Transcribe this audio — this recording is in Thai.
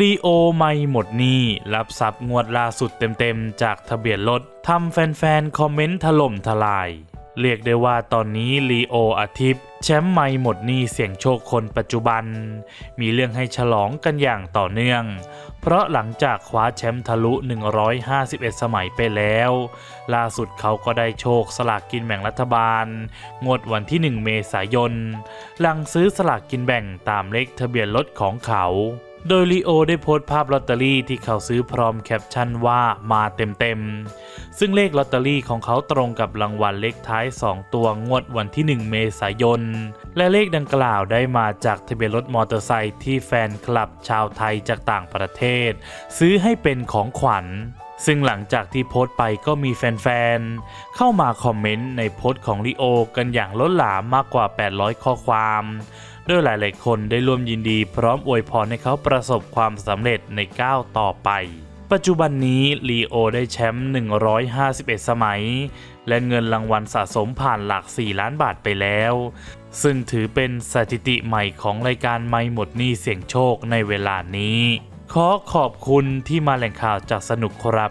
ลีโอไม่หมดหนี้รับทรัพย์งวดล่าสุดเต็มๆ จากทะเบียนรถทำแฟนๆ คอมเมนต์ถล่มทลาย เรียกได้ว่าตอนนี้ลีโออาทิตย์แชมป์ไม่หมดหนี้เสี่ยงโชคคนปัจจุบัน มีเรื่องให้ฉลองกันอย่างต่อเนื่อง เพราะหลังจากคว้าแชมป์ทะลุ 151 สมัยไปแล้ว ล่าสุดเขาก็ได้โชคสลากกินแบ่งรัฐบาล งวดวันที่ 1 เมษายน หลังซื้อสลากกินแบ่งตามเลขทะเบียนรถของเขา โดยลีโอได้โพสต์ภาพลอตเตอรี่ที่เขาซื้อพร้อมแคปชั่นว่ามาเต็มๆ ซึ่งเลขลอตเตอรี่ของเขาตรงกับรางวัลเลขท้าย 2 ตัวงวดวันที่ 1 เมษายน และเลขดังกล่าวได้มาจากทะเบียนรถมอเตอร์ไซค์ที่แฟนคลับชาวไทยจากต่างประเทศ ซื้อให้เป็นของขวัญซึ่งหลังจากที่โพสต์ไปก็มีแฟนๆ เข้ามาคอมเมนต์ในโพสต์ของลีโอ กันอย่างล้นหลามมากกว่า 800 ข้อความ โดยหลายๆคนได้ร่วมยินดีพร้อมอวยพรให้เขาประสบความสำเร็จในก้าวต่อไป ปัจจุบันนี้ลีโอได้แชมป์151 สมัย และเงินรางวัลสะสมผ่านหลัก 4 ล้านบาทไปแล้ว ซึ่งถือเป็นสถิติใหม่ของรายการไม่หมดหนี้เสี่ยงโชคในเวลานี้ ขอขอบคุณที่มาแหล่งข่าวจากสนุกครับ